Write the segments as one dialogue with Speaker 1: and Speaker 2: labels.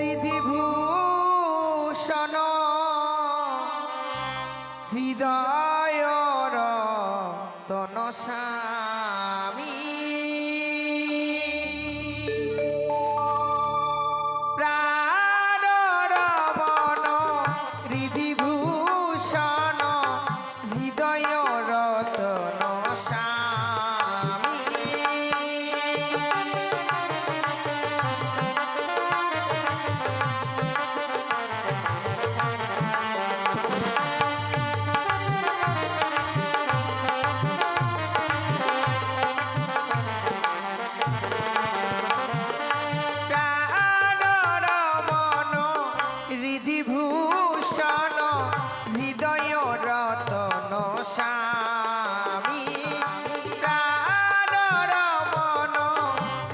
Speaker 1: রিধিভূষণ হৃদয় তনসামী রিধিভূষণ হৃদয় রতনসা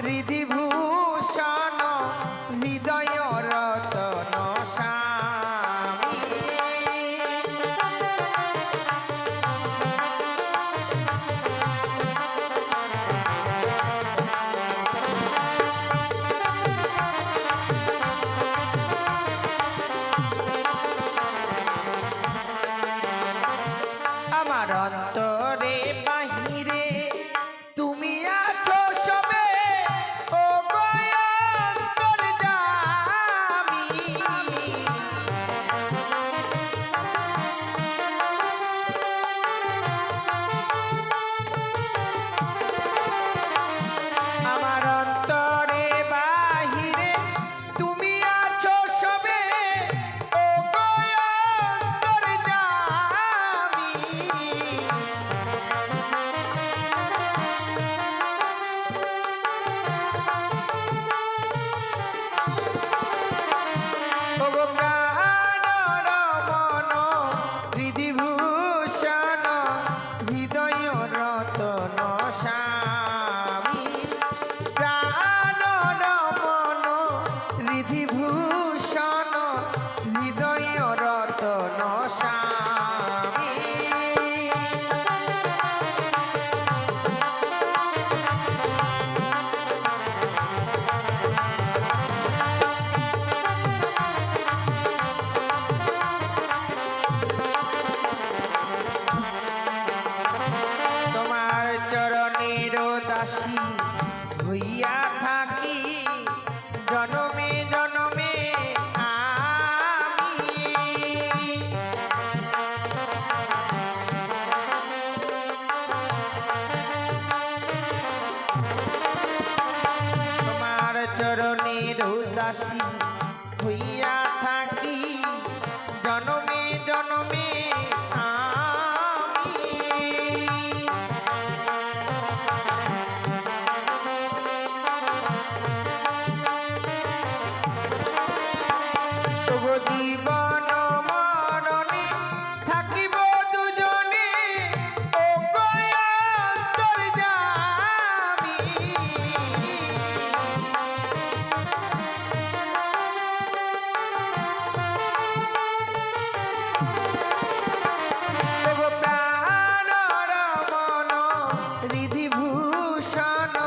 Speaker 1: হৃদিভূষণ হৃদয় রতন আমার অন্তর দাসী হইয়া থাকি। জনমে জনমে আমি। তোমার চরণের দাসী হইয়া রিধিভূষণ